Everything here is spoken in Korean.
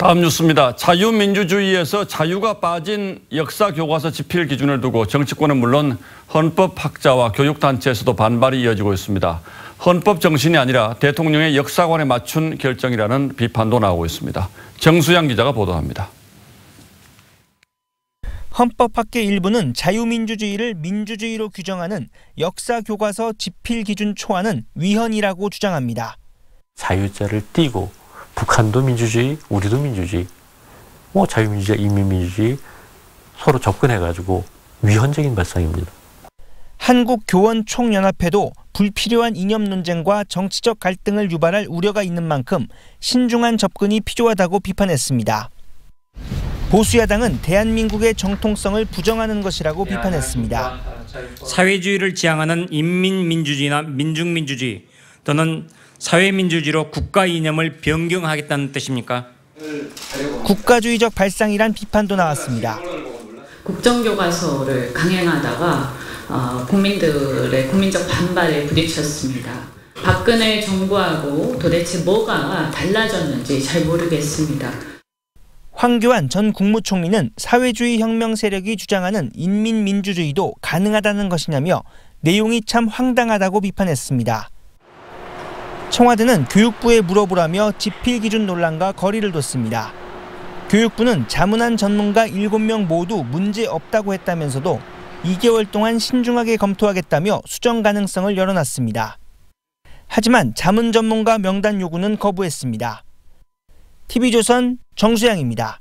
다음 뉴스입니다. 자유민주주의에서 자유가 빠진 역사 교과서 집필 기준을 두고 정치권은 물론 헌법 학자와 교육단체에서도 반발이 이어지고 있습니다. 헌법 정신이 아니라 대통령의 역사관에 맞춘 결정이라는 비판도 나오고 있습니다. 정수양 기자가 보도합니다. 헌법학계 일부는 자유민주주의를 민주주의로 규정하는 역사 교과서 집필 기준 초안은 위헌이라고 주장합니다. 자유자를 띄고 북한도 민주주의, 우리도 민주주의, 뭐 자유민주주의, 인민민주주의 서로 접근해가지고 위헌적인 발상입니다. 한국교원총연합회도 불필요한 이념 논쟁과 정치적 갈등을 유발할 우려가 있는 만큼 신중한 접근이 필요하다고 비판했습니다. 보수야당은 대한민국의 정통성을 부정하는 것이라고 비판했습니다. 사회주의를 지향하는 인민민주주의나 민중민주주의 또는 사회민주주의로 국가 이념을 변경하겠다는 뜻입니까? 국가주의적 발상이란 비판도 나왔습니다. 국정교과서를 강행하다가 어, 국민들의 국민적 반발에 부딪혔습니다. 박근혜 정부하고 도대체 뭐가 달라졌는지 잘 모르겠습니다. 황교안 전 국무총리는 사회주의 혁명 세력이 주장하는 인민민주주의도 가능하다는 것이냐며 내용이 참 황당하다고 비판했습니다. 청와대는 교육부에 물어보라며 집필 기준 논란과 거리를 뒀습니다. 교육부는 자문한 전문가 7명 모두 문제 없다고 했다면서도 2개월 동안 신중하게 검토하겠다며 수정 가능성을 열어놨습니다. 하지만 자문 전문가 명단 요구는 거부했습니다. TV조선 정수양입니다.